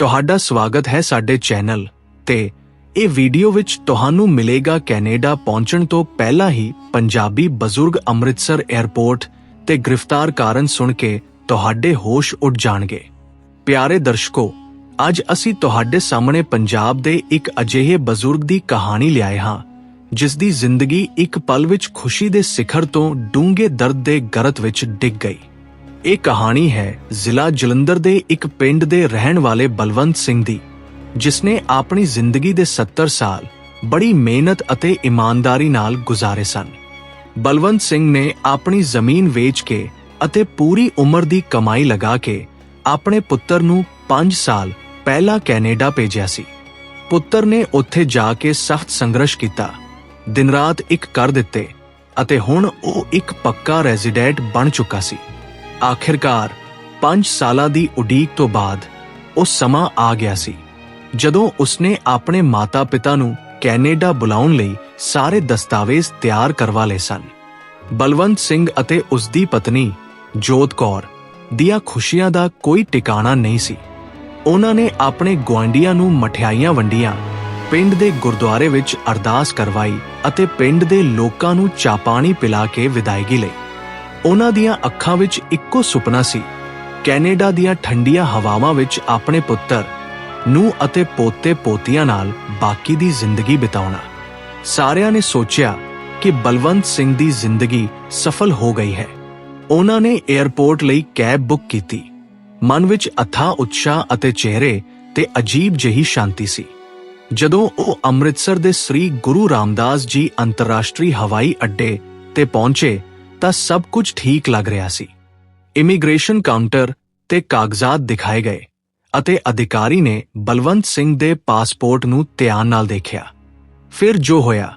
ਤੁਹਾਡਾ ਸਵਾਗਤ ਹੈ ਸਾਡੇ ਚੈਨਲ ਤੇ ਇਹ ਵੀਡੀਓ ਵਿੱਚ ਤੁਹਾਨੂੰ ਮਿਲੇਗਾ ਕੈਨੇਡਾ ਪਹੁੰਚਣ ਤੋਂ ਪਹਿਲਾਂ ਹੀ ਪੰਜਾਬੀ ਬਜ਼ੁਰਗ ਅੰਮ੍ਰਿਤਸਰ 에ਅਰਪੋਰਟ ਤੇ ਗ੍ਰਿਫਤਾਰ ਕਾਰਨ ਸੁਣ ਕੇ ਤੁਹਾਡੇ ਹੋਸ਼ ਉੱਡ ਜਾਣਗੇ। ਪਿਆਰੇ ਦਰਸ਼ਕੋ, ਅੱਜ ਅਸੀਂ ਤੁਹਾਡੇ ਸਾਹਮਣੇ ਪੰਜਾਬ ਦੇ ਇੱਕ ਅਜਿਹੇ ਬਜ਼ੁਰਗ ਦੀ ਕਹਾਣੀ ਲਿਆਏ ਹਾਂ, ਜਿਸ ਦੀ ਜ਼ਿੰਦਗੀ ਇੱਕ ਪਲ ਵਿੱਚ ਖੁਸ਼ੀ ਦੇ ਸਿਖਰ ਤੋਂ ਡੂੰਘੇ ਦਰਦ ਦੇ ਗਰਤ ਵਿੱਚ ਡਿੱਗ ਗਈ। ਇਹ ਕਹਾਣੀ ਹੈ ਜ਼ਿਲ੍ਹਾ ਜਲੰਧਰ ਦੇ ਇੱਕ ਪਿੰਡ ਦੇ ਰਹਿਣ ਵਾਲੇ ਬਲਵੰਤ ਸਿੰਘ ਦੀ, ਜਿਸਨੇ ਆਪਣੀ ਜ਼ਿੰਦਗੀ ਦੇ 70 ਸਾਲ ਬੜੀ ਮਿਹਨਤ ਅਤੇ ਇਮਾਨਦਾਰੀ ਨਾਲ ਗੁਜ਼ਾਰੇ ਸਨ। ਬਲਵੰਤ ਸਿੰਘ ਨੇ ਆਪਣੀ ਜ਼ਮੀਨ ਵੇਚ ਕੇ ਅਤੇ ਪੂਰੀ ਉਮਰ ਦੀ ਕਮਾਈ ਲਗਾ ਕੇ ਆਪਣੇ ਪੁੱਤਰ ਨੂੰ 5 ਸਾਲ ਪਹਿਲਾਂ ਕੈਨੇਡਾ ਭੇਜਿਆ ਸੀ। ਪੁੱਤਰ ਨੇ ਉੱਥੇ ਜਾ ਕੇ ਸਖਤ ਸੰਘਰਸ਼ ਕੀਤਾ, ਦਿਨ ਰਾਤ ਇੱਕ ਕਰ ਦਿੱਤੇ ਅਤੇ ਹੁਣ ਉਹ ਇੱਕ ਪੱਕਾ ਰੈਜ਼ੀਡੈਂਟ ਬਣ ਚੁੱਕਾ ਸੀ। ਆਖਿਰਕਾਰ 5 ਸਾਲਾਂ ਦੀ ਉਡੀਕ ਤੋਂ ਬਾਅਦ ਉਹ ਸਮਾਂ ਆ ਗਿਆ ਸੀ, ਜਦੋਂ ਉਸਨੇ ਆਪਣੇ ਮਾਤਾ-ਪਿਤਾ ਨੂੰ ਕੈਨੇਡਾ ਬੁਲਾਉਣ ਲਈ ਸਾਰੇ ਦਸਤਾਵੇਜ਼ ਤਿਆਰ ਕਰਵਾ ਲਏ ਸਨ। ਬਲਵੰਤ ਸਿੰਘ ਅਤੇ ਉਸ ਦੀ ਪਤਨੀ ਜੋਤ ਕੌਰ ਦੀਆਂ ਖੁਸ਼ੀਆਂ ਦਾ ਕੋਈ ਟਿਕਾਣਾ ਨਹੀਂ ਸੀ। ਉਹਨਾਂ ਨੇ ਆਪਣੇ ਗੁਆਂਢੀਆਂ ਨੂੰ ਮਠਿਆਈਆਂ ਵੰਡੀਆਂ, ਪਿੰਡ ਦੇ ਗੁਰਦੁਆਰੇ ਵਿੱਚ ਅਰਦਾਸ ਕਰਵਾਈ ਅਤੇ ਪਿੰਡ ਦੇ ਲੋਕਾਂ ਨੂੰ ਚਾਹ ਪਾਣੀ ਪਿਲਾ ਕੇ ਵਿਦਾਇਗੀ ਲਈ। ਉਹਨਾਂ ਦੀਆਂ ਅੱਖਾਂ ਵਿੱਚ ਇੱਕੋ ਸੁਪਨਾ ਸੀ। ਕੈਨੇਡਾ ਦੀਆਂ ਠੰਡੀਆਂ ਹਵਾਵਾਂ ਵਿੱਚ ਆਪਣੇ ਪੁੱਤਰ ਨੂੰ ਅਤੇ ਪੋਤੇ ਪੋਤੀਆਂ ਨਾਲ ਬਾਕੀ ਦੀ ਜ਼ਿੰਦਗੀ ਬਿਤਾਉਣਾ। ਸਾਰਿਆਂ ਨੇ ਸੋਚਿਆ ਕਿ ਬਲਵੰਤ ਸਿੰਘ ਦੀ ਜ਼ਿੰਦਗੀ ਸਫਲ ਹੋ ਗਈ ਹੈ। ਉਹਨਾਂ ਨੇ 에ਅਰਪੋਰਟ ਲਈ ਕੈਬ ਬੁੱਕ ਕੀਤੀ। ਮਨ ਵਿੱਚ ਅਥਾ ਉਤਸ਼ਾਹ ਅਤੇ ਚਿਹਰੇ ਤੇ ਅਜੀਬ ਜਿਹੀ ਸ਼ਾਂਤੀ ਸੀ। ਜਦੋਂ ਉਹ ਅੰਮ੍ਰਿਤਸਰ ਦੇ ਸ੍ਰੀ ਗੁਰੂ ਰਾਮਦਾਸ ਜੀ ਅੰਤਰਰਾਸ਼ਟਰੀ ਹਵਾਈ ਅੱਡੇ ਤੇ ਪਹੁੰਚੇ ਤਾਂ ਸਭ ਕੁਝ ਠੀਕ ਲੱਗ ਰਿਹਾ ਸੀ। ਇਮੀਗ੍ਰੇਸ਼ਨ ਕਾਊਂਟਰ ਤੇ ਕਾਗਜ਼ਾਤ ਦਿਖਾਏ ਗਏ ਅਤੇ ਅਧਿਕਾਰੀ ਨੇ ਬਲਵੰਤ ਸਿੰਘ ਦੇ ਪਾਸਪੋਰਟ ਨੂੰ ਧਿਆਨ ਨਾਲ ਦੇਖਿਆ। ਫਿਰ ਜੋ ਹੋਇਆ,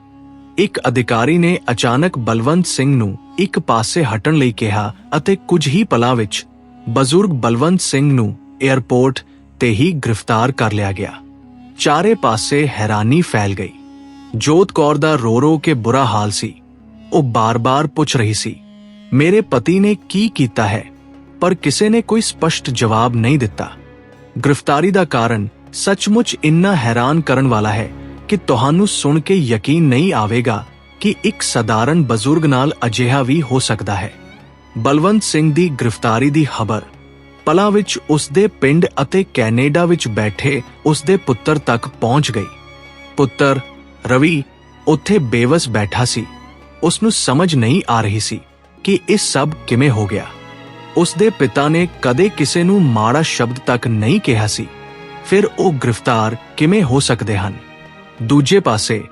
ਇੱਕ ਅਧਿਕਾਰੀ ਨੇ ਅਚਾਨਕ ਬਲਵੰਤ ਸਿੰਘ ਨੂੰ ਇੱਕ ਪਾਸੇ ਹਟਣ ਲਈ ਕਿਹਾ ਅਤੇ ਕੁਝ ਹੀ ਪਲਾਂ ਵਿੱਚ ਬਜ਼ੁਰਗ ਬਲਵੰਤ ਸਿੰਘ ਨੂੰ 에ਅਰਪੋਰਟ ਤੇ ਹੀ ਗ੍ਰਿਫਤਾਰ ਕਰ ਲਿਆ ਗਿਆ। ਚਾਰੇ ਪਾਸੇ ਹੈਰਾਨੀ ਫੈਲ ਗਈ। ਜੋਤ ਕੌਰ ਦਾ ਰੋ ਰੋ ਕੇ ਬੁਰਾ ਹਾਲ ਸੀ। ਉਹ ਬਾਰ-ਬਾਰ ਪੁੱਛ ਰਹੀ ਸੀ, ਮੇਰੇ ਪਤੀ ਨੇ ਕੀ ਕੀਤਾ ਹੈ? ਪਰ ਕਿਸੇ ਨੇ ਕੋਈ ਸਪਸ਼ਟ ਜਵਾਬ ਨਹੀਂ ਦਿੱਤਾ। ਗ੍ਰਿਫਤਾਰੀ ਦਾ ਕਾਰਨ ਸੱਚਮੁੱਚ ਇੰਨਾ ਹੈਰਾਨ ਕਰਨ ਵਾਲਾ ਹੈ ਕਿ ਤੁਹਾਨੂੰ ਸੁਣ ਕੇ ਯਕੀਨ ਨਹੀਂ ਆਵੇਗਾ ਕਿ ਇੱਕ ਸਧਾਰਨ ਬਜ਼ੁਰਗ ਨਾਲ ਅਜਿਹਾ ਵੀ ਹੋ ਸਕਦਾ ਹੈ। ਬਲਵੰਤ ਸਿੰਘ ਦੀ ਗ੍ਰਿਫਤਾਰੀ ਦੀ ਖਬਰ। ਪਲਾਂ ਵਿੱਚ ਉਸ ਦੇ ਪਿੰਡ ਅਤੇ ਕੈਨੇਡਾ ਵਿੱਚ ਬੈਠੇ ਉਸ ਦੇ ਪੁੱਤਰ ਤੱਕ ਪਹੁੰਚ ਗਈ। ਪੁੱਤਰ ਰਵੀ ਉੱਥੇ ਬੇਵਸ ਬੈਠਾ ਸੀ। ਉਸ ਨੂੰ ਸਮਝ ਨਹੀਂ ਆ ਰਹੀ ਸੀ ਕਿ ਇਹ ਸਭ ਕਿਵੇਂ ਹੋ ਗਿਆ। ਉਸ ਦੇ ਪਿਤਾ ਨੇ ਕਦੇ ਕਿਸੇ ਨੂੰ ਮਾੜਾ ਸ਼ਬਦ ਤੱਕ ਨਹੀਂ ਕਿਹਾ ਸੀ। ਫਿਰ ਉਹ ਗ੍ਰਿਫਤਾਰ ਕਿਵੇਂ ਹੋ ਸਕਦੇ ਹਨ? ਦੂਜੇ ਪਾਸੇ,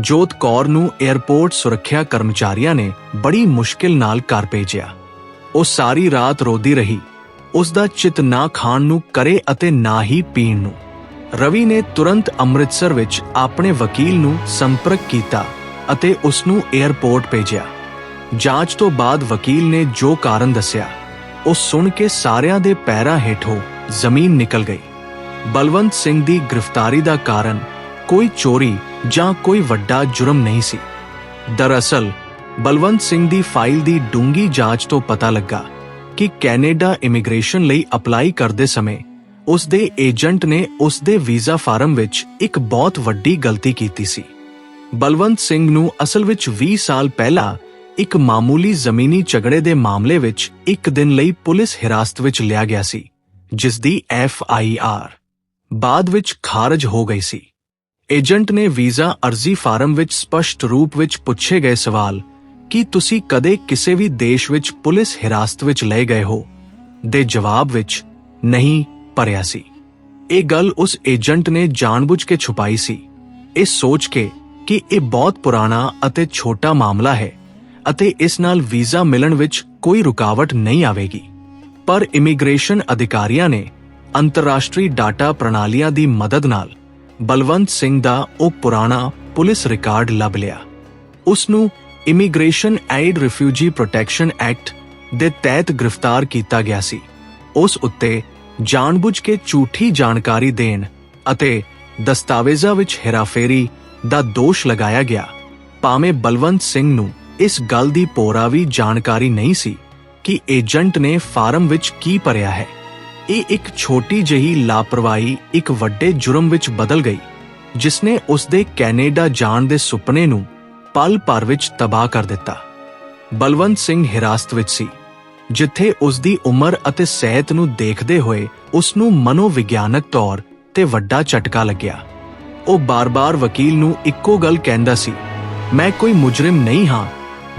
ਜੋਤ ਕੌਰ ਨੂੰ 에ਅਰਪੋਰਟ ਸੁਰੱਖਿਆ ਕਰਮਚਾਰੀਆਂ ਨੇ ਬੜੀ ਮੁਸ਼ਕਿਲ ਨਾਲ ਘਰ ਭੇਜਿਆ। ਉਹ ਸਾਰੀ ਰਾਤ ਰੋਦੀ ਰਹੀ। ਉਸ ਦਾ ਚਿਤ ਨਾ ਖਾਣ ਨੂੰ ਕਰੇ ਅਤੇ ਨਾ ਹੀ ਪੀਣ ਨੂੰ। ਰਵੀ ਨੇ ਤੁਰੰਤ ਅੰਮ੍ਰਿਤਸਰ ਵਿੱਚ ਆਪਣੇ ਵਕੀਲ ਨੂੰ ਸੰਪਰਕ ਕੀਤਾ। ਅਤੇ ਉਸ ਨੂੰ 에ਅਰਪੋਰਟ ਭੇਜਿਆ। ਜਾਂਚ ਤੋਂ ਬਾਅਦ ਵਕੀਲ ਨੇ ਜੋ ਕਾਰਨ ਦੱਸਿਆ, ਉਹ ਸੁਣ ਕੇ ਸਾਰਿਆਂ ਦੇ ਪੈਰਾਂ ਹੇਠੋਂ ਜ਼ਮੀਨ ਨਿਕਲ ਗਈ। ਬਲਵੰਤ ਸਿੰਘ ਦੀ ਗ੍ਰਿਫਤਾਰੀ ਦਾ ਕਾਰਨ ਕੋਈ ਚੋਰੀ ਜਾਂ ਕੋਈ ਵੱਡਾ ਜੁਰਮ ਨਹੀਂ ਸੀ। ਦਰਅਸਲ, ਬਲਵੰਤ ਸਿੰਘ ਦੀ ਫਾਈਲ ਦੀ ਡੂੰਗੀ ਜਾਂਚ ਤੋਂ ਪਤਾ ਲੱਗਾ ਕਿ ਕੈਨੇਡਾ ਇਮੀਗ੍ਰੇਸ਼ਨ ਲਈ ਅਪਲਾਈ ਕਰਦੇ ਸਮੇਂ ਉਸ ਦੇ ਏਜੰਟ ਨੇ ਉਸ ਦੇ ਵੀਜ਼ਾ ਫਾਰਮ ਵਿੱਚ ਇੱਕ ਬਹੁਤ ਵੱਡੀ ਗਲਤੀ ਕੀਤੀ ਸੀ। ਬਲਵੰਤ ਸਿੰਘ ਨੂੰ ਅਸਲ ਵਿੱਚ 20 ਸਾਲ ਪਹਿਲਾਂ ਇੱਕ ਮਾਮੂਲੀ ਜ਼ਮੀਨੀ ਝਗੜੇ ਦੇ ਮਾਮਲੇ ਵਿੱਚ ਇੱਕ ਦਿਨ ਲਈ ਪੁਲਿਸ ਹਿਰਾਸਤ ਵਿੱਚ ਲਿਆ ਗਿਆ ਸੀ, ਜਿਸ ਦੀ ਐਫ ਆਈ ਆਰ ਬਾਅਦ ਵਿੱਚ ਖਾਰਜ ਹੋ ਗਈ ਸੀ। ਏਜੰਟ ਨੇ ਵੀਜ਼ਾ ਅਰਜ਼ੀ ਫਾਰਮ ਵਿੱਚ ਸਪਸ਼ਟ ਰੂਪ ਵਿੱਚ ਪੁੱਛੇ ਗਏ ਸਵਾਲ, ਕਿ ਤੁਸੀਂ ਕਦੇ ਕਿਸੇ ਵੀ ਦੇਸ਼ ਵਿੱਚ ਪੁਲਿਸ ਹਿਰਾਸਤ ਵਿੱਚ ਲਏ ਗਏ ਹੋ? ਦੇ ਜਵਾਬ ਵਿੱਚ, ਨਹੀਂ, ਭਰਿਆ ਸੀ। ਇਹ ਗੱਲ ਉਸ ਏਜੰਟ ਨੇ ਜਾਣਬੁੱਝ ਕੇ ਛੁਪਾਈ ਸੀ। ਇਹ ਸੋਚ ਕੇ ਕਿ ਇਹ ਬਹੁਤ ਪੁਰਾਣਾ ਅਤੇ ਛੋਟਾ ਮਾਮਲਾ ਹੈ ਅਤੇ ਇਸ ਨਾਲ ਵੀਜ਼ਾ ਮਿਲਣ ਵਿੱਚ ਕੋਈ ਰੁਕਾਵਟ ਨਹੀਂ ਆਵੇਗੀ। ਪਰ ਇਮੀਗ੍ਰੇਸ਼ਨ ਅਧਿਕਾਰੀਆਂ ਨੇ ਅੰਤਰਰਾਸ਼ਟਰੀ ਡਾਟਾ ਪ੍ਰਣਾਲੀਆਂ ਦੀ ਮਦਦ ਨਾਲ ਬਲਵੰਤ ਸਿੰਘ ਦਾ ਉਹ ਪੁਰਾਣਾ ਪੁਲਿਸ ਰਿਕਾਰਡ ਲੱਭ ਲਿਆ। ਉਸ ਨੂੰ immigration and refugee protection act ਦੇ ਤਹਿਤ ਗ੍ਰਿਫਤਾਰ ਕੀਤਾ ਗਿਆ ਸੀ। ਉਸ ਉੱਤੇ ਜਾਣਬੁੱਝ ਕੇ ਝੂਠੀ ਜਾਣਕਾਰੀ ਦੇਣ ਅਤੇ ਦਸਤਾਵੇਜ਼ਾਂ ਵਿੱਚ ਹੇਰਾਫੇਰੀ ਦਾ ਦੋਸ਼ ਲਗਾਇਆ ਗਿਆ। ਭਾਵੇਂ ਬਲਵੰਤ ਸਿੰਘ ਨੂੰ ਇਸ ਗੱਲ ਦੀ ਪੋਰਾ ਵੀ ਜਾਣਕਾਰੀ ਨਹੀਂ ਸੀ ਕਿ ਏਜੰਟ ਨੇ ਫਾਰਮ ਵਿੱਚ ਕੀ ਭਰਿਆ ਹੈ। ਇਹ ਇੱਕ ਛੋਟੀ ਜਿਹੀ ਲਾਪਰਵਾਹੀ ਇੱਕ ਵੱਡੇ ਜੁਰਮ ਵਿੱਚ ਬਦਲ ਗਈ ਜਿਸ ਨੇ ਉਸ ਦੇ ਕੈਨੇਡਾ ਜਾਣ ਦੇ ਸੁਪਨੇ ਨੂੰ ਪਲ ਭਰ ਵਿੱਚ ਤਬਾਹ ਕਰ ਦਿੱਤਾ। ਬਲਵੰਤ ਸਿੰਘ ਹਿਰਾਸਤ ਵਿੱਚ ਸੀ, ਜਿੱਥੇ ਉਸ ਦੀ ਉਮਰ ਅਤੇ ਸਿਹਤ ਨੂੰ ਦੇਖਦੇ ਹੋਏ ਉਸ ਨੂੰ ਮਨੋਵਿਗਿਆਨਕ ਤੌਰ ਤੇ ਵੱਡਾ ਝਟਕਾ ਲੱਗਿਆ। ਉਹ ਬਾਰ-ਬਾਰ ਵਕੀਲ ਨੂੰ ਇੱਕੋ ਗੱਲ ਕਹਿੰਦਾ ਸੀ, ਮੈਂ ਕੋਈ ਮੁਜਰਮ ਨਹੀਂ ਹਾਂ।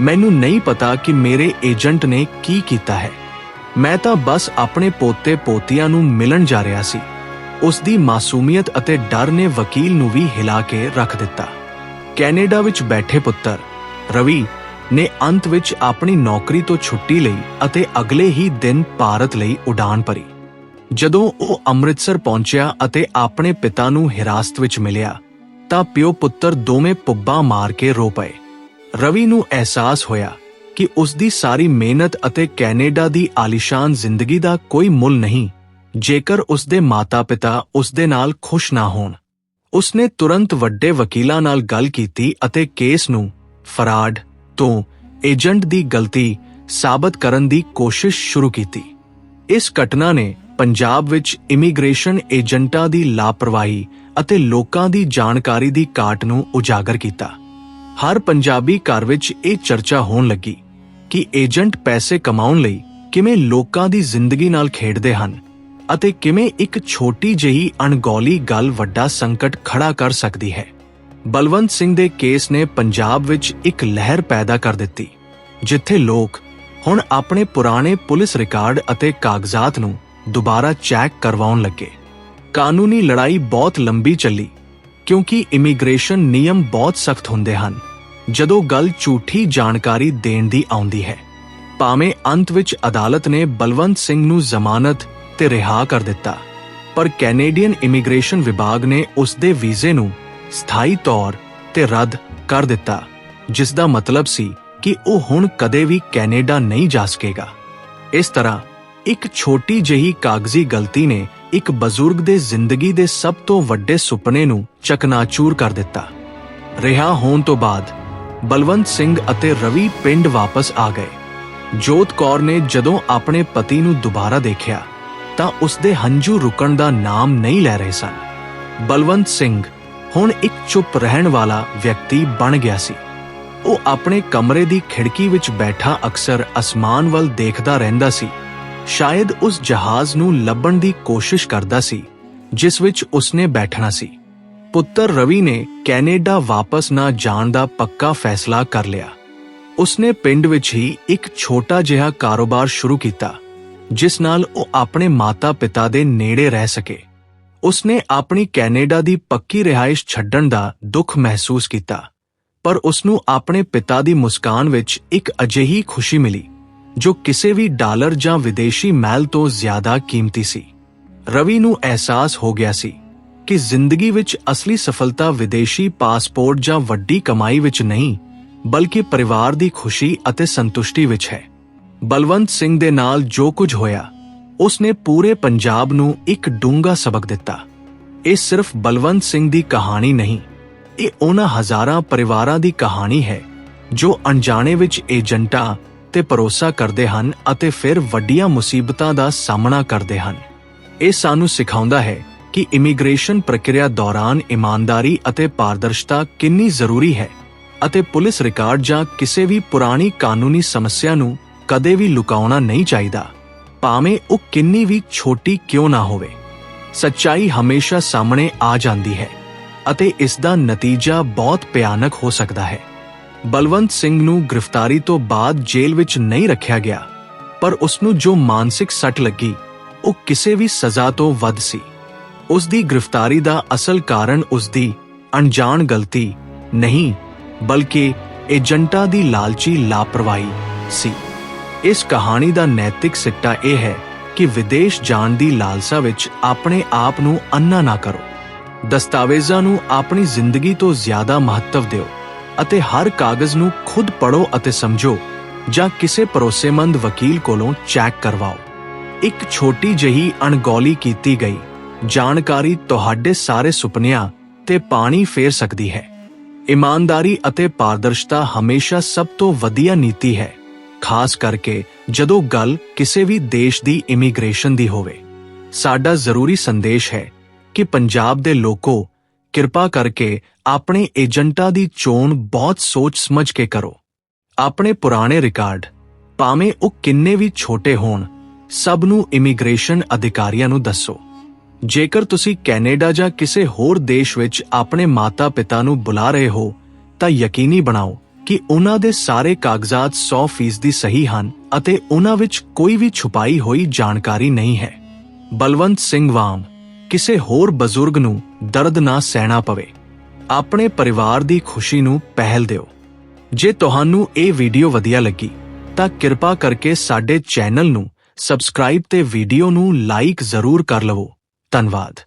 ਮੈਨੂੰ ਨਹੀਂ ਪਤਾ ਕਿ ਮੇਰੇ ਏਜੰਟ ਨੇ ਕੀ ਕੀਤਾ ਹੈ। ਮੈਂ ਤਾਂ ਬਸ ਆਪਣੇ ਪੋਤੇ ਪੋਤੀਆਂ ਨੂੰ ਮਿਲਣ ਜਾ ਰਿਹਾ ਸੀ। ਉਸ ਦੀ ਮਾਸੂਮੀਅਤ ਅਤੇ ਡਰ ਨੇ ਵਕੀਲ ਨੂੰ ਵੀ ਹਿਲਾ ਕੇ ਰੱਖ ਦਿੱਤਾ। ਕੈਨੇਡਾ ਵਿੱਚ ਬੈਠੇ ਪੁੱਤਰ, ਰਵੀ, ਨੇ ਅੰਤ ਵਿੱਚ ਆਪਣੀ ਨੌਕਰੀ ਤੋਂ ਛੁੱਟੀ ਲਈ ਅਤੇ ਅਗਲੇ ਹੀ ਦਿਨ ਭਾਰਤ ਲਈ ਉਡਾਨ ਭਰੀ। ਜਦੋਂ ਉਹ ਅੰਮ੍ਰਿਤਸਰ ਪਹੁੰਚਿਆ ਅਤੇ ਆਪਣੇ ਪਿਤਾ ਨੂੰ ਹਿਰਾਸਤ ਵਿੱਚ ਮਿਲਿਆ, ਤਾਂ ਪਿਓ ਪੁੱਤਰ ਦੋਵੇਂ ਪੁੱਬਾਂ ਮਾਰ ਕੇ ਰੋ ਪਏ। ਰਵੀ ਨੂੰ ਅਹਿਸਾਸ ਹੋਇਆ ਕਿ ਉਸ ਦੀ ਸਾਰੀ ਮਿਹਨਤ ਅਤੇ ਕੈਨੇਡਾ ਦੀ ਆਲੀਸ਼ਾਨ ਜ਼ਿੰਦਗੀ ਦਾ ਕੋਈ ਮੁੱਲ ਨਹੀਂ, ਜੇਕਰ ਉਸ ਦੇ ਮਾਤਾ-ਪਿਤਾ ਉਸ ਦੇ ਨਾਲ ਖੁਸ਼ ਨਾ ਹੋਣ। ਉਸਨੇ ਤੁਰੰਤ ਵੱਡੇ ਵਕੀਲਾਂ ਨਾਲ ਗੱਲ ਕੀਤੀ ਅਤੇ ਕੇਸ ਨੂੰ ਫਰਾਡ ਤੋਂ ਏਜੰਟ ਦੀ ਗਲਤੀ ਸਾਬਤ ਕਰਨ ਦੀ ਕੋਸ਼ਿਸ਼ ਸ਼ੁਰੂ ਕੀਤੀ। ਇਸ ਘਟਨਾ ਨੇ ਪੰਜਾਬ ਵਿੱਚ ਇਮੀਗ੍ਰੇਸ਼ਨ ਏਜੰਟਾਂ ਦੀ ਲਾਪਰਵਾਹੀ ਅਤੇ ਲੋਕਾਂ ਦੀ ਜਾਣਕਾਰੀ ਦੀ ਘਾਟ ਨੂੰ ਉਜਾਗਰ ਕੀਤਾ। ਹਰ ਪੰਜਾਬੀ ਘਰ ਵਿੱਚ ਇਹ ਚਰਚਾ ਹੋਣ ਲੱਗੀ ਕਿ ਏਜੰਟ ਪੈਸੇ ਕਮਾਉਣ ਲਈ ਕਿਵੇਂ ਲੋਕਾਂ ਦੀ ਜ਼ਿੰਦਗੀ ਨਾਲ ਖੇਡਦੇ ਹਨ ਅਤੇ ਕਿਵੇਂ ਇੱਕ ਛੋਟੀ ਜਿਹੀ ਅਣਗੌਲੀ ਗੱਲ ਵੱਡਾ ਸੰਕਟ ਖੜਾ ਕਰ ਸਕਦੀ ਹੈ। ਬਲਵੰਤ ਸਿੰਘ ਦੇ ਕੇਸ ਨੇ ਪੰਜਾਬ ਵਿੱਚ ਇੱਕ ਲਹਿਰ ਪੈਦਾ ਕਰ ਦਿੱਤੀ, ਜਿੱਥੇ ਲੋਕ ਹੁਣ ਆਪਣੇ ਪੁਰਾਣੇ ਪੁਲਿਸ ਰਿਕਾਰਡ ਅਤੇ ਕਾਗਜ਼ਾਤ ਨੂੰ ਦੁਬਾਰਾ ਚੈੱਕ ਕਰਵਾਉਣ ਲੱਗੇ। ਕਾਨੂੰਨੀ ਲੜਾਈ ਬਹੁਤ ਲੰਬੀ ਚੱਲੀ, ਕਿਉਂਕਿ ਇਮੀਗ੍ਰੇਸ਼ਨ ਨਿਯਮ ਬਹੁਤ ਸਖਤ ਹੁੰਦੇ ਹਨ। ਜਦੋਂ ਗੱਲ ਝੂਠੀ ਜਾਣਕਾਰੀ ਦੇਣ ਦੀ ਆਉਂਦੀ ਹੈ, ਭਾਵੇਂ ਅੰਤ ਵਿੱਚ ਅਦਾਲਤ ਨੇ ਬਲਵੰਤ ਸਿੰਘ ਨੂੰ ਜ਼ਮਾਨਤ ਤੇ ਰਿਹਾ ਕਰ ਦਿੱਤਾ, ਪਰ ਕੈਨੇਡੀਅਨ ਇਮੀਗ੍ਰੇਸ਼ਨ ਵਿਭਾਗ ਨੇ ਉਸ ਦੇ ਵੀਜ਼ੇ ਨੂੰ ਸਥਾਈ ਤੌਰ ਤੇ ਰੱਦ ਕਰ ਦਿੱਤਾ, ਜਿਸ ਦਾ ਮਤਲਬ ਸੀ ਕਿ ਉਹ ਹੁਣ ਕਦੇ ਵੀ ਕੈਨੇਡਾ ਨਹੀਂ ਜਾ ਸਕੇਗਾ। ਇਸ ਤਰ੍ਹਾਂ ਇੱਕ ਛੋਟੀ ਜਿਹੀ ਕਾਗਜ਼ੀ ਗਲਤੀ ਨੇ ਇੱਕ ਬਜ਼ੁਰਗ ਦੇ ਜ਼ਿੰਦਗੀ ਦੇ ਸਭ ਤੋਂ ਵੱਡੇ ਸੁਪਨੇ ਨੂੰ ਚਕਨਾਚੂਰ ਕਰ ਦਿੱਤਾ। ਰਿਹਾ ਹੋਣ ਤੋਂ ਬਾਅਦ, ਬਲਵੰਤ ਸਿੰਘ ਅਤੇ ਰਵੀ ਪਿੰਡ ਵਾਪਸ ਆ ਗਏ। ਜੋਤ ਕੌਰ ਨੇ ਜਦੋਂ ਆਪਣੇ ਪਤੀ ਨੂੰ ਦੁਬਾਰਾ ਦੇਖਿਆ, ਤਾਂ ਉਸਦੇ ਹੰਝੂ ਰੁਕਣ ਦਾ ਨਾਮ ਨਹੀਂ ਲੈ ਰਹੇ ਸਨ। ਬਲਵੰਤ ਸਿੰਘ ਹੁਣ ਇੱਕ ਚੁੱਪ ਰਹਿਣ ਵਾਲਾ ਵਿਅਕਤੀ ਬਣ ਗਿਆ ਸੀ। ਉਹ ਆਪਣੇ ਕਮਰੇ ਦੀ ਖਿੜਕੀ ਵਿੱਚ ਬੈਠਾ ਅਕਸਰ ਅਸਮਾਨ ਵੱਲ ਦੇਖਦਾ ਰਹਿੰਦਾ ਸੀ। ਸ਼ਾਇਦ ਉਸ ਜਹਾਜ਼ ਨੂੰ ਲੱਭਣ ਦੀ ਕੋਸ਼ਿਸ਼ ਕਰਦਾ ਸੀ, ਜਿਸ ਵਿੱਚ ਉਸਨੇ ਬੈਠਣਾ ਸੀ। ਪੁੱਤਰ ਰਵੀ ਨੇ ਕੈਨੇਡਾ ਵਾਪਸ ਨਾ ਜਾਣ ਦਾ ਪੱਕਾ ਫੈਸਲਾ ਕਰ ਲਿਆ। ਉਸਨੇ ਪਿੰਡ ਵਿੱਚ ਹੀ ਇੱਕ ਛੋਟਾ ਜਿਹਾ ਕਾਰੋਬਾਰ ਸ਼ੁਰੂ ਕੀਤਾ, ਜਿਸ ਨਾਲ ਉਹ ਆਪਣੇ ਮਾਤਾ-ਪਿਤਾ ਦੇ ਨੇੜੇ ਰਹਿ ਸਕੇ। ਉਸਨੇ ਆਪਣੀ ਕੈਨੇਡਾ ਦੀ ਪੱਕੀ ਰਿਹਾਇਸ਼ ਛੱਡਣ ਦਾ ਦੁੱਖ ਮਹਿਸੂਸ ਕੀਤਾ, ਪਰ ਉਸ ਨੂੰ ਆਪਣੇ ਪਿਤਾ ਦੀ ਮੁਸਕਾਨ ਵਿੱਚ ਇੱਕ ਅਜਿਹੀ ਖੁਸ਼ੀ ਮਿਲੀ। ਜੋ ਕਿਸੇ ਵੀ ਡਾਲਰ ਜਾਂ ਵਿਦੇਸ਼ੀ ਮੈਲ ਤੋਂ ਜ਼ਿਆਦਾ ਕੀਮਤੀ ਸੀ। ਰਵੀ ਨੂੰ ਅਹਿਸਾਸ ਹੋ ਗਿਆ ਸੀ ਕਿ ਜ਼ਿੰਦਗੀ ਵਿੱਚ ਅਸਲੀ ਸਫਲਤਾ ਵਿਦੇਸ਼ੀ ਪਾਸਪੋਰਟ ਜਾਂ ਵੱਡੀ ਕਮਾਈ ਵਿੱਚ ਨਹੀਂ, ਬਲਕਿ ਪਰਿਵਾਰ ਦੀ ਖੁਸ਼ੀ ਅਤੇ ਸੰਤੁਸ਼ਟੀ ਵਿੱਚ ਹੈ। ਬਲਵੰਤ ਸਿੰਘ ਦੇ ਨਾਲ ਜੋ ਕੁਝ ਹੋਇਆ ਉਸ ਨੇ ਪੂਰੇ ਪੰਜਾਬ ਨੂੰ ਇੱਕ ਡੂੰਘਾ ਸਬਕ ਦਿੱਤਾ। ਇਹ ਸਿਰਫ ਬਲਵੰਤ ਸਿੰਘ ਦੀ ਕਹਾਣੀ ਨਹੀਂ, ਇਹ ਉਹਨਾਂ ਹਜ਼ਾਰਾਂ ਪਰਿਵਾਰਾਂ ਦੀ ਕਹਾਣੀ ਹੈ, ਜੋ ਅਣਜਾਣੇ ਵਿੱਚ ਏਜੰਟਾਂ ਤੇ ਭਰੋਸਾ ਕਰਦੇ ਹਨ ਅਤੇ ਫਿਰ ਵੱਡੀਆਂ ਮੁਸੀਬਤਾਂ ਦਾ ਸਾਹਮਣਾ ਕਰਦੇ ਹਨ। ਇਹ ਸਾਨੂੰ ਸਿਖਾਉਂਦਾ ਹੈ ਕਿ ਇਮੀਗ੍ਰੇਸ਼ਨ ਪ੍ਰਕਿਰਿਆ ਦੌਰਾਨ ਇਮਾਨਦਾਰੀ ਅਤੇ ਪਾਰਦਰਸ਼ਤਾ ਕਿੰਨੀ ਜ਼ਰੂਰੀ ਹੈ ਅਤੇ ਪੁਲਿਸ ਰਿਕਾਰਡ ਜਾਂ ਕਿਸੇ ਵੀ ਪੁਰਾਣੀ ਕਾਨੂੰਨੀ ਸਮੱਸਿਆ ਨੂੰ ਕਦੇ ਵੀ ਲੁਕਾਉਣਾ ਨਹੀਂ ਚਾਹੀਦਾ। ਭਾਵੇਂ ਉਹ ਕਿੰਨੀ ਵੀ ਛੋਟੀ ਕਿਉਂ ਨਾ ਹੋਵੇ। ਸੱਚਾਈ ਹਮੇਸ਼ਾ ਸਾਹਮਣੇ ਆ ਜਾਂਦੀ ਹੈ ਅਤੇ ਇਸ ਦਾ ਨਤੀਜਾ ਬਹੁਤ ਭਿਆਨਕ ਹੋ ਸਕਦਾ ਹੈ। ਬਲਵੰਤ ਸਿੰਘ ਨੂੰ ਗ੍ਰਿਫਤਾਰੀ ਤੋਂ ਬਾਅਦ ਜੇਲ੍ਹ ਵਿੱਚ ਨਹੀਂ ਰੱਖਿਆ ਗਿਆ, ਪਰ ਉਸ ਨੂੰ ਜੋ ਮਾਨਸਿਕ ਸੱਟ ਲੱਗੀ, ਉਹ ਕਿਸੇ ਵੀ ਸਜ਼ਾ ਤੋਂ ਵੱਧ ਸੀ। ਉਸ ਦੀ ਗ੍ਰਿਫਤਾਰੀ ਦਾ ਅਸਲ ਕਾਰਨ ਉਸ ਦੀ ਅਣਜਾਣ ਗਲਤੀ ਨਹੀਂ, ਬਲਕਿ ਏਜੰਟਾਂ ਦੀ ਲਾਲਚੀ ਲਾਪਰਵਾਹੀ ਸੀ। ਇਸ ਕਹਾਣੀ ਦਾ ਨੈਤਿਕ ਸਿੱਟਾ ਇਹ ਹੈ ਕਿ ਵਿਦੇਸ਼ ਜਾਣ ਦੀ ਲਾਲਸਾ ਵਿੱਚ ਆਪਣੇ ਆਪ ਨੂੰ ਅੰਨਾ ਨਾ ਕਰੋ। ਦਸਤਾਵੇਜ਼ਾਂ ਨੂੰ ਆਪਣੀ ਜ਼ਿੰਦਗੀ ਤੋਂ ਜ਼ਿਆਦਾ ਮਹੱਤਵ ਦਿਓ। ਅਤੇ ਹਰ ਕਾਗਜ਼ ਨੂੰ ਖੁਦ ਪੜੋ ਅਤੇ ਸਮਝੋ, ਜਾਂ ਕਿਸੇ ਭਰੋਸੇਮੰਦ ਵਕੀਲ ਕੋਲੋਂ ਚੈੱਕ ਕਰਵਾਓ। ਇੱਕ ਛੋਟੀ ਜਿਹੀ ਅਣਗੌਲੀ ਕੀਤੀ ਗਈ। ਜਾਣਕਾਰੀ ਤੁਹਾਡੇ ਸਾਰੇ ਸੁਪਨਿਆਂ ਤੇ ਪਾਣੀ ਫੇਰ ਸਕਦੀ ਹੈ। ਇਮਾਨਦਾਰੀ ਅਤੇ ਪਾਰਦਰਸ਼ਤਾ ਹਮੇਸ਼ਾ ਸਭ ਤੋਂ ਵਧੀਆ ਨੀਤੀ ਹੈ, ਖਾਸ ਕਰਕੇ ਜਦੋਂ ਗੱਲ ਕਿਸੇ ਵੀ ਦੇਸ਼ ਦੀ ਇਮੀਗ੍ਰੇਸ਼ਨ ਦੀ ਹੋਵੇ। ਸਾਡਾ ਜ਼ਰੂਰੀ ਸੰਦੇਸ਼ ਹੈ ਕਿ ਪੰਜਾਬ ਦੇ ਲੋਕੋ ਕਿਰਪਾ ਕਰਕੇ ਆਪਣੇ ਏਜੰਟਾਂ ਦੀ ਚੋਣ ਬਹੁਤ ਸੋਚ ਸਮਝ ਕੇ ਕਰੋ। ਆਪਣੇ ਪੁਰਾਣੇ ਰਿਕਾਰਡ, ਭਾਵੇਂ ਉਹ ਕਿੰਨੇ ਵੀ ਛੋਟੇ ਹੋਣ, ਸਭ ਨੂੰ ਇਮੀਗ੍ਰੇਸ਼ਨ ਅਧਿਕਾਰੀਆਂ ਨੂੰ ਦੱਸੋ। ਜੇਕਰ ਤੁਸੀਂ ਕੈਨੇਡਾ ਜਾਂ ਕਿਸੇ ਹੋਰ ਦੇਸ਼ ਵਿੱਚ ਆਪਣੇ ਮਾਤਾ-ਪਿਤਾ ਨੂੰ ਬੁਲਾ ਰਹੇ ਹੋ, ਤਾਂ ਯਕੀਨੀ ਬਣਾਓ ਕਿ ਉਹਨਾਂ ਦੇ ਸਾਰੇ ਕਾਗਜ਼ਾਤ 100% ਸਹੀ ਹਨ ਅਤੇ ਉਹਨਾਂ ਵਿੱਚ ਕੋਈ ਵੀ ਛੁਪਾਈ ਹੋਈ ਜਾਣਕਾਰੀ ਨਹੀਂ ਹੈ। ਬਲਵੰਤ ਸਿੰਘ ਵਾਮ ਕਿਸੇ ਹੋਰ ਬਜ਼ੁਰਗ ਨੂੰ ਦਰਦ ਨਾ ਸਹਿਣਾ ਪਵੇ। ਆਪਣੇ ਪਰਿਵਾਰ ਦੀ ਖੁਸ਼ੀ ਨੂੰ ਪਹਿਲ ਦਿਓ। ਜੇ ਤੁਹਾਨੂੰ ਇਹ ਵੀਡੀਓ ਵਧੀਆ ਲੱਗੀ, ਤਾਂ ਕਿਰਪਾ ਕਰਕੇ ਸਾਡੇ ਚੈਨਲ ਨੂੰ ਸਬਸਕ੍ਰਾਈਬ ਤੇ ਵੀਡੀਓ ਨੂੰ ਲਾਈਕ ਜ਼ਰੂਰ ਕਰ ਲਵੋ। ਧੰਨਵਾਦ।